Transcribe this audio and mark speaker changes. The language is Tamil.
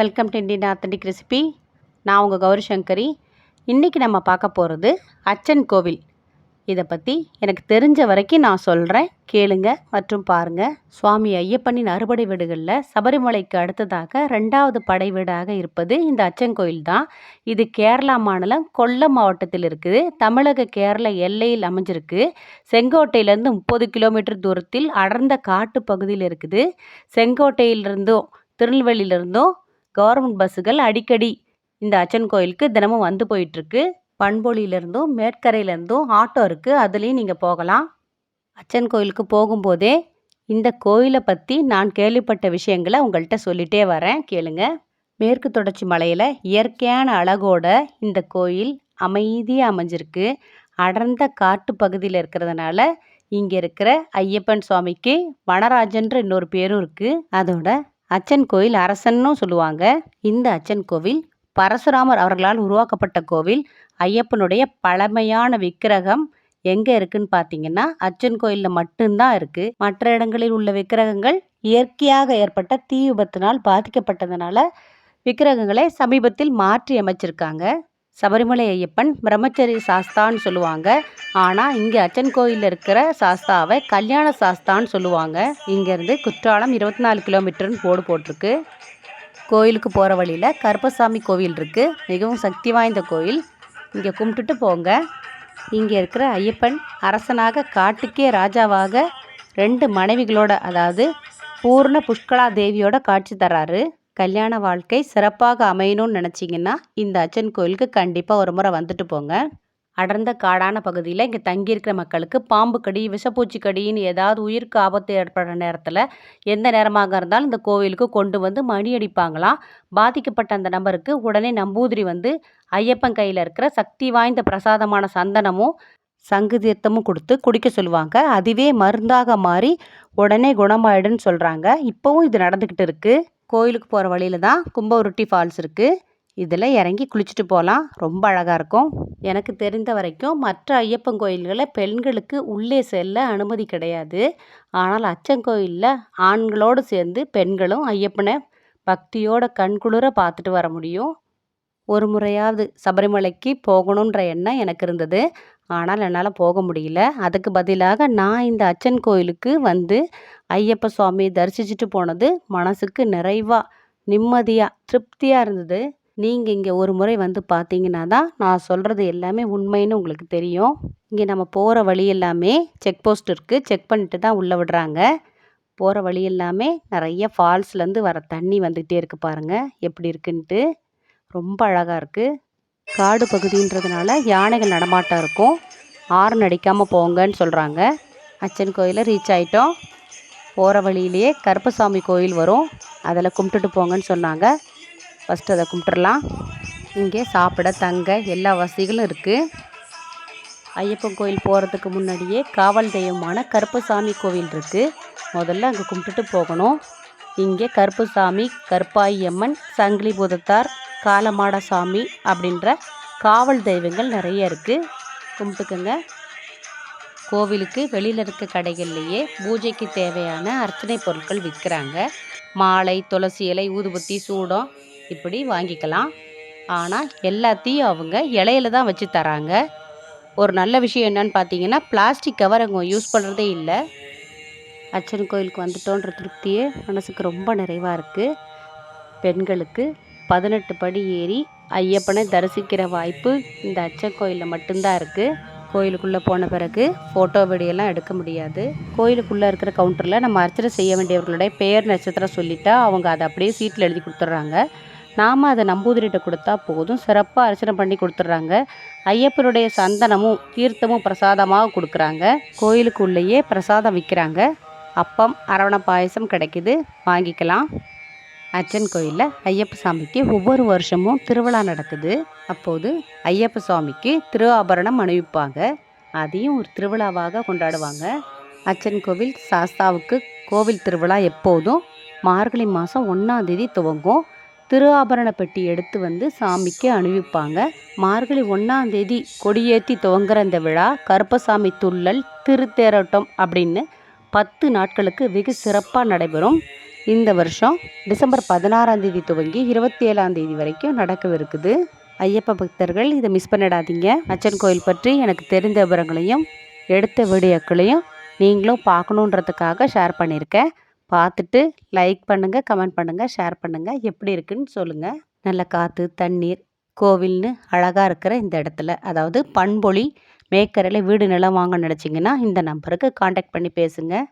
Speaker 1: Welcome to Indian authentic recipe நான் உங்கள் கௌரி சங்கரி. இன்றைக்கி நம்ம பார்க்க போகிறது அச்சன் கோவில். இதை பற்றி எனக்கு தெரிஞ்ச வரைக்கும் நான் சொல்கிறேன் கேளுங்க மற்றும் பாருங்கள் சுவாமி ஐயப்பனின் அறுபடை வீடுகளில் சபரிமலைக்கு அடுத்ததாக ரெண்டாவது படை வீடாக இருப்பது இந்த அச்சன் கோயில் தான். இது கேரளா மாநிலம் கொல்லம் மாவட்டத்தில் இருக்குது. தமிழக கேரள எல்லையில் அமைஞ்சிருக்கு. செங்கோட்டையிலேருந்து முப்பது கிலோமீட்டர் தூரத்தில் அடர்ந்த காட்டு பகுதியில் இருக்குது. செங்கோட்டையிலிருந்தும் திருநெல்வேலியிலிருந்தும் கவர்மெண்ட் பஸ்ஸுகள் அடிக்கடி இந்த அச்சன் கோயிலுக்கு தினமும் வந்து போயிட்டுருக்கு. பண்பொழியிலேருந்தும் மேற்கரையிலேருந்தும் ஆட்டோ இருக்குது அதுலேயும் நீங்கள் போகலாம். அச்சன் கோயிலுக்கு போகும்போதே இந்த கோயிலை பற்றி நான் கேள்விப்பட்ட விஷயங்களை உங்கள்கிட்ட சொல்லிகிட்டே வரேன். கேளுங்க. மேற்கு தொடர்ச்சி மலையில் இயற்கையான அழகோட இந்த கோயில் அமைதியாக அமைஞ்சிருக்கு. அடர்ந்த காட்டு பகுதியில் இருக்கிறதுனால இங்கே இருக்கிற ஐயப்பன் சுவாமிக்கு வனராஜன்ற இன்னொரு பேரும் இருக்குது அதோட அச்சன் கோயில் அரசன்னும் சொல்லுவாங்க. இந்த அச்சன் கோவில் பரசுராமர் அவர்களால் உருவாக்கப்பட்ட கோவில். ஐயப்பனுடைய பழமையான விக்கிரகம் எங்கே இருக்குன்னு பார்த்தீங்கன்னா அச்சன் கோயிலில் மட்டும்தான் இருக்குது மற்ற இடங்களில் உள்ள விக்கிரகங்கள் இயற்கையாக ஏற்பட்ட தீ விபத்தினால் பாதிக்கப்பட்டதுனால விக்கிரகங்களை சமீபத்தில் மாற்றி அமைச்சிருக்காங்க. சபரிமலை ஐயப்பன் பிரம்மச்சரி சாஸ்தான்னு சொல்லுவாங்க. ஆனால் இங்கே அச்சன் கோயிலில் இருக்கிற சாஸ்தாவை கல்யாண சாஸ்தான்னு சொல்லுவாங்க. இங்கேருந்து குற்றாலம் இருபத்தி நாலு கிலோமீட்டர்னு போர்டு போட்டிருக்கு. கோயிலுக்கு போகிற வழியில் கருப்பசாமி கோவில் இருக்குது மிகவும் சக்தி வாய்ந்த கோயில். இங்கே கும்பிட்டுட்டு போங்க. இங்கே இருக்கிற ஐயப்பன் அரசனாக காட்டுக்கே ராஜாவாக ரெண்டு மனைவிகளோட அதாவது பூர்ண புஷ்கலா தேவியோட காட்சி தராரு. கல்யாண வாழ்க்கை சிறப்பாக அமையணும்னு நினச்சிங்கன்னா இந்த அச்சன் கோயிலுக்கு கண்டிப்பாக ஒரு முறை வந்துட்டு போங்க. அடர்ந்த காடான பகுதியில் இங்கே தங்கியிருக்கிற மக்களுக்கு பாம்பு கடி விஷப்பூச்சி கடின்னு ஏதாவது உயிருக்கு ஆபத்து ஏற்படுற நேரத்தில் எந்த நேரமாக இருந்தாலும் இந்த கோவிலுக்கு கொண்டு வந்து மணி அடிப்பாங்களாம். பாதிக்கப்பட்ட அந்த நபருக்கு உடனே நம்பூதிரி வந்து ஐயப்பன் கையில் இருக்கிற சக்தி வாய்ந்த பிரசாதமான சந்தனமும் சங்கு தீர்த்தமும் கொடுத்து குடிக்க சொல்லுவாங்க. அதுவே மருந்தாக மாறி உடனே குணமாயிடுன்னு சொல்கிறாங்க இப்போவும் இது நடந்துக்கிட்டு இருக்குது கோயிலுக்கு போகிற வழியில் தான் கும்பவருட்டி ஃபால்ஸ் இருக்குது இதில் இறங்கி குளிச்சுட்டு போகலாம் ரொம்ப அழகாக இருக்கும். எனக்கு தெரிந்த வரைக்கும் மற்ற ஐயப்பன் கோயில்களில் பெண்களுக்கு உள்ளே செல்ல அனுமதி கிடையாது. ஆனால் அச்சன் கோயிலில் ஆண்களோடு சேர்ந்து பெண்களும் ஐயப்பனை பக்தியோட கண்குளிர பார்த்துட்டு வர முடியும். ஒரு முறையாவது சபரிமலைக்கு போகணுன்ற எண்ணம் எனக்கு இருந்தது. ஆனால் என்னால் போக முடியல. அதுக்கு பதிலாக நான் இந்த அச்சன் கோயிலுக்கு வந்து ஐயப்ப சுவாமி தரிசிச்சுட்டு போனது மனசுக்கு நிறைவாக நிம்மதியாக திருப்தியாக இருந்தது. நீங்கள் இங்கே ஒரு முறை வந்து பார்த்தீங்கன்னா தான் நான் சொல்கிறது எல்லாமே உண்மைன்னு உங்களுக்கு தெரியும். இங்கே நம்ம போகிற வழி எல்லாமே செக் போஸ்ட் இருக்குது செக் பண்ணிட்டு தான் உள்ளே விடுறாங்க. போகிற வழி எல்லாமே நிறைய ஃபால்ஸ்லேருந்து வர தண்ணி வந்துக்கிட்டே இருக்குது பாருங்கள் எப்படி இருக்குன்ட்டு. ரொம்ப அழகாக இருக்குது காடு பகுதின்றதுனால யானைகள் நடமாட்டம் இருக்கும். ஆறு அடிக்காமல் போங்கன்னு சொல்கிறாங்க அச்சன் கோயிலை ரீச் ஆகிட்டோம் போகிற வழியிலேயே கருப்பசாமி கோயில் வரும். அதில் கும்பிட்டுட்டு போங்கன்னு சொன்னாங்க. ஃபஸ்ட்டு அதை கும்பிட்டுடலாம் இங்கே சாப்பிட தங்க எல்லா வசதிகளும் இருக்குது ஐயப்பன் கோயில் போகிறதுக்கு முன்னாடியே காவல் தெய்வமான கருப்பசாமி கோவில் இருக்குது முதல்ல அங்கே கும்பிட்டுட்டு போகணும். இங்கே கருப்புசாமி கருப்பாயம்மன் சங்கிலி பூதத்தார் காலமாட சாமி அப்படின்ற காவல் தெய்வங்கள் நிறைய இருக்குது கும்பிட்டுக்கோங்க. கோவிலுக்கு வெளியில் இருக்க கடைகள்லேயே பூஜைக்கு தேவையான அர்ச்சனை பொருட்கள் விற்கிறாங்க. மாலை துளசி இலை ஊதுபத்தி சூடம் இப்படி வாங்கிக்கலாம். ஆனால் எல்லாத்தையும் அவங்க இலையில தான் வச்சு தராங்க. ஒரு நல்ல விஷயம் என்னன்னு பார்த்தீங்கன்னா பிளாஸ்டிக் கவர் அவங்க யூஸ் பண்ணுறதே இல்லை. அச்சன் கோயிலுக்கு வந்துட்டோன்ற திருப்தியே மனசுக்கு ரொம்ப நிறைவாக இருக்குது பெண்களுக்கு பதினெட்டு படி ஏறி ஐயப்பனை தரிசிக்கிற வாய்ப்பு இந்த அச்சன் கோயிலில் மட்டும்தான் இருக்குது கோயிலுக்குள்ளே போன பிறகு ஃபோட்டோ வீடியோலாம் எடுக்க முடியாது. கோயிலுக்குள்ளே இருக்கிற கவுண்டரில் நம்ம அர்ச்சனை செய்ய வேண்டியவர்களுடைய பெயர் நட்சத்திரம் சொல்லிட்டா அவங்க அதை அப்படியே சீட்டில் எழுதி கொடுத்துட்றாங்க. நாம் அதை நம்பூதிரிட்ட கொடுத்தா போதும். சிறப்பாக அர்ச்சனை பண்ணி கொடுத்துட்றாங்க. ஐயப்பனுடைய சந்தனமும் தீர்த்தமும் பிரசாதமாக கொடுக்குறாங்க. கோயிலுக்குள்ளேயே பிரசாதம் விற்கிறாங்க. அப்பம் அரவண பாயசம் கிடைக்குது. வாங்கிக்கலாம். அச்சன் கோயிலில் ஐயப்ப சாமிக்கு ஒவ்வொரு வருஷமும் திருவிழா நடக்குது. அப்போது ஐயப்ப சுவாமிக்கு திரு ஆபரணம் அணிவிப்பாங்க. அதையும் ஒரு திருவிழாவாக கொண்டாடுவாங்க. அச்சன் கோவில் சாஸ்தாவுக்கு கோவில் திருவிழா எப்போதும் மார்கழி மாதம் ஒன்றாந்தேதி துவங்கும். திரு ஆபரண பெட்டி எடுத்து வந்து சாமிக்கு அணிவிப்பாங்க. மார்கழி ஒன்றாந்தேதி கொடியேற்றி துவங்குற இந்த விழா கருப்பசாமி துள்ளல் திருத்தேரோட்டம் அப்படின்னு பத்து நாட்களுக்கு வெகு சிறப்பாக நடைபெறும். இந்த வருஷம் டிசம்பர் பதினாறாம் தேதி துவங்கி இருபத்தி ஏழாம் தேதி வரைக்கும் நடக்கவிருக்குது. ஐயப்ப பக்தர்கள் இதை மிஸ் பண்ணிடாதீங்க. அச்சன் கோயில் பற்றி எனக்கு தெரிந்த விவரங்களையும் எடுத்த வீடியோக்களையும் நீங்களும் பார்க்கணுன்றதுக்காக ஷேர் பண்ணியிருக்கேன் பார்த்துட்டு லைக் பண்ணுங்கள் கமெண்ட் பண்ணுங்கள் ஷேர் பண்ணுங்கள் எப்படி இருக்குன்னு சொல்லுங்கள் நல்ல காற்று தண்ணீர் கோவில்னு அழகாக இருக்கிற இந்த இடத்துல. அதாவது பண்பொழி மேக்கரையில் வீடு நிலம் வாங்க நினச்சிங்கன்னா இந்த நம்பருக்கு காண்டாக்ட் பண்ணி பேசுங்கள்